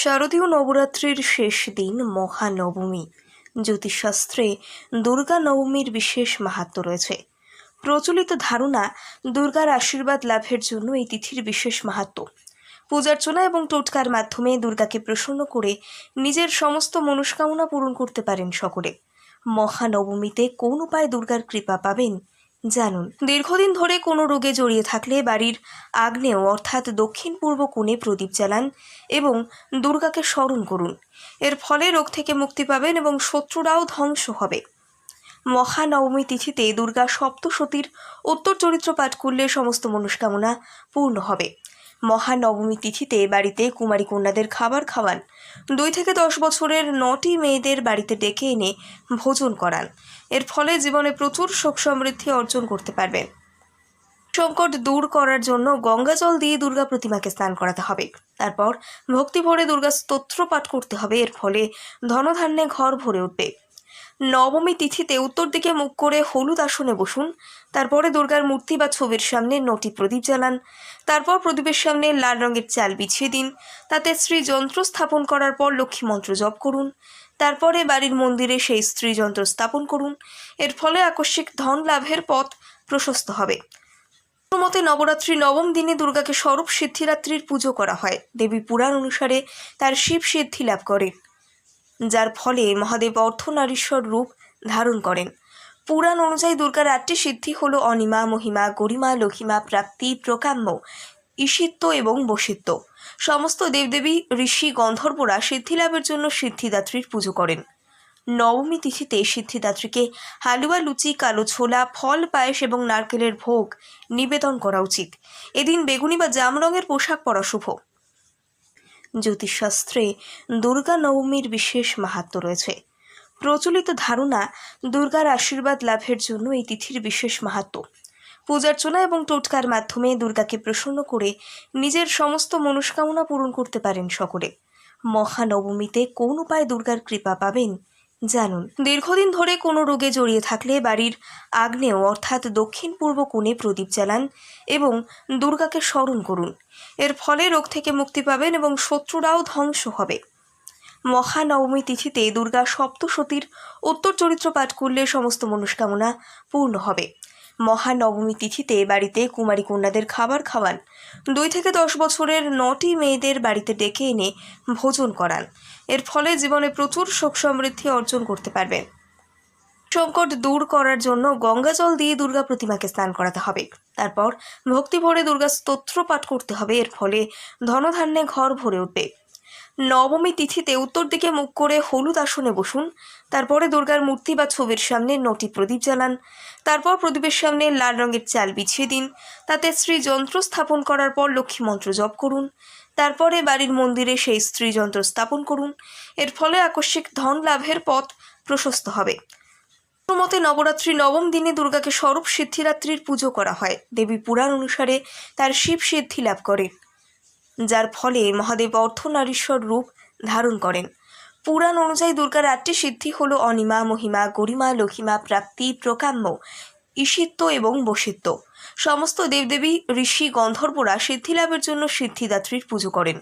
শারদীয় নবরাত্রির শেষ দিন মহানবমী। জ্যোতিষশাস্ত্রে দুর্গা নবমীর বিশেষ মাহাত্ম রয়েছে। প্রচলিত ধারণা, দুর্গার আশীর্বাদ লাভের জন্য এই তিথির বিশেষ মাহাত্ম। পূজার্চনা এবং টোটকার মাধ্যমে দুর্গাকে প্রসন্ন করে নিজের সমস্ত মনস্কামনা পূরণ করতে পারেন সকলে। মহানবমীতে কোন উপায়ে দুর্গার কৃপা পাবেন জানুন। দীর্ঘদিন ধরে কোনো রোগে জড়িয়ে থাকলে বাড়ির আগ্নেয়, অর্থাৎ দক্ষিণ পূর্ব কোণে প্রদীপ জ্বালান এবং দুর্গাকে স্মরণ করুন। এর ফলে রোগ থেকে মুক্তি পাবেন এবং শত্রুরাও ধ্বংস হবে। মহানবমী তিথিতে দুর্গা সপ্তসতীর উত্তর চরিত্র পাঠ করলে সমস্ত মনস্কামনা পূর্ণ হবে। মহানবমী তিথিতে বাড়িতে কুমারী কন্যাদের খাবার খাওয়ান। দুই থেকে দশ বছরের নটি মেয়েদের বাড়িতে ডেকে এনে ভোজন করান। এর ফলে জীবনে প্রচুর সুখ সমৃদ্ধি অর্জন করতে পারবেন। সংকট দূর করার জন্য গঙ্গা জল দিয়ে দুর্গা প্রতিমাকে স্নান করাতে হবে। তারপর ভক্তি ভরে দুর্গা স্তোত্র পাঠ করতে হবে। এর ফলে ধনধান্যে ঘর ভরে উঠবে। নবমী তিথিতে উত্তর দিকে মুখ করে হলুদ আসনে বসুন। তারপরে দুর্গার মূর্তি বা ছবির সামনে নটি প্রদীপ জ্বালান। তারপর প্রদীপের সামনে লাল রঙের চাল বিছিয়ে দিন। তাতে স্ত্রী যন্ত্র স্থাপন করার পর লক্ষ্মী মন্ত্র জপ করুন। তারপরে বাড়ির মন্দিরে সেই স্ত্রী যন্ত্র স্থাপন করুন। এর ফলে আকস্মিক ধন লাভের পথ প্রশস্ত হবে। মতে নবরাত্রি নবম দিনে দুর্গাকে স্বরূপ সিদ্ধিরাত্রির পুজো করা হয়। দেবী পুরাণ অনুসারে তার শিব সিদ্ধি লাভ করেন। যার ফলে মহাদেব অর্ধনারীশ্বর রূপ ধারণ করেন। পুরাণ অনুযায়ী দুর্গার আটটি সিদ্ধি হল অনিমা, মহিমা, গরিমা, লঘিমা, প্রাপ্তি, প্রকাম্য ঈশিত্ব এবং বসিত্ব। সমস্ত দেবদেবী, ঋষি, গন্ধর্বরা সিদ্ধিলাভের জন্য সিদ্ধিদাত্রীর পুজো করেন। নবমী তিথিতে সিদ্ধিদাত্রীকে হালুয়া, লুচি, কালো ছোলা, ফল, পায়েস এবং নারকেলের ভোগ নিবেদন করা উচিত। এদিন বেগুনি বা জাম রঙের পোশাক পরা শুভ। জ্যোতিষশাস্ত্রে দুর্গা নবমীর বিশেষ মাহাত্ম রয়েছে। প্রচলিত ধারণা দুর্গার আশীর্বাদ লাভের জন্য এই তিথির বিশেষ মাহাত্ম। পূজার্চনা এবং টোটকার মাধ্যমে দুর্গাকে প্রসন্ন করে নিজের সমস্ত মনস্কামনা পূরণ করতে পারেন সকলে। মহানবমীতে কোন উপায় দুর্গার কৃপা পাবেন? জানুন। দীর্ঘদিন ধরে কোনো রোগে জড়িয়ে থাকলে বাড়ির আগ্নেয়, অর্থাৎ দক্ষিণ পূর্ব কোণে প্রদীপ জ্বালান এবং দুর্গাকে স্মরণ করুন। এর ফলে রোগ থেকে মুক্তি পাবেন এবং শত্রুরাও ধ্বংস হবে। মহানবমী তিথিতে দুর্গা সপ্তসতীর উত্তর চরিত্র পাঠ করলে সমস্ত মনস্কামনা পূর্ণ হবে। মহানবমী তিথিতে বাড়িতে কুমারী কন্যাদের খাবার খাওয়ান। দুই থেকে দশ বছরের নটি মেয়েদের বাড়িতে ডেকে এনে ভোজন করান। এর ফলে জীবনে প্রচুর সুখ সমৃদ্ধি অর্জন করতে পারবেন। সংকট দূর করার জন্য গঙ্গা জল দিয়ে দুর্গা প্রতিমাকে স্নান করাতে হবে। তারপর ভক্তি ভরে দুর্গা স্তোত্র পাঠ করতে হবে। এর ফলে ধনধান্যে ঘর ভরে উঠবে। নবমী তিথিতে উত্তর দিকে মুখ করে হলুদ আসনে বসুন, তারপরে দুর্গার মূর্তি বা ছবির সামনে নটি প্রদীপ জ্বালান, তারপর প্রদীপের সামনে লাল রঙের চাল বিছিয়ে দিন, তাতে স্ত্রী যন্ত্র স্থাপন করার পর লক্ষ্মী মন্ত্র জপ করুন, তারপরে বাড়ির মন্দিরে সেই স্ত্রী যন্ত্র স্থাপন করুন, এর ফলে আকস্মিক ধন লাভের পথ প্রশস্ত হবে। মতে নবরাত্রি নবম দিনে দুর্গাকে স্বরূপ সিদ্ধিরাত্রির পুজো করা হয়। দেবী পুরাণ অনুসারে তার শিব সিদ্ধি লাভ করেন যার ফলে মহাদেব অর্ধনারীশ্বর রূপ ধারণ করেন। পুরাণ অনুযায়ী দুর্গার আটটি সিদ্ধি হল অনিমা, মহিমা, গরিমা, লঘিমা, প্রাপ্তি প্রকাম্য ঈশিত্ব এবং বসিত্ব। সমস্ত দেবদেবী, ঋষি, গন্ধর্বরা সিদ্ধিলাভের জন্য সিদ্ধিদাত্রীর পুজো করেন।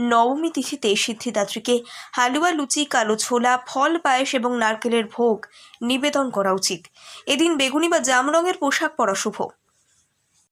নবমী তিথিতে সিদ্ধিদাত্রীকে হালুয়া, লুচি, কালো ছোলা, ফল, পায়েস এবং নারকেলের ভোগ নিবেদন করা উচিত। এদিন বেগুনি বা জাম রঙের পোশাক পরা শুভ।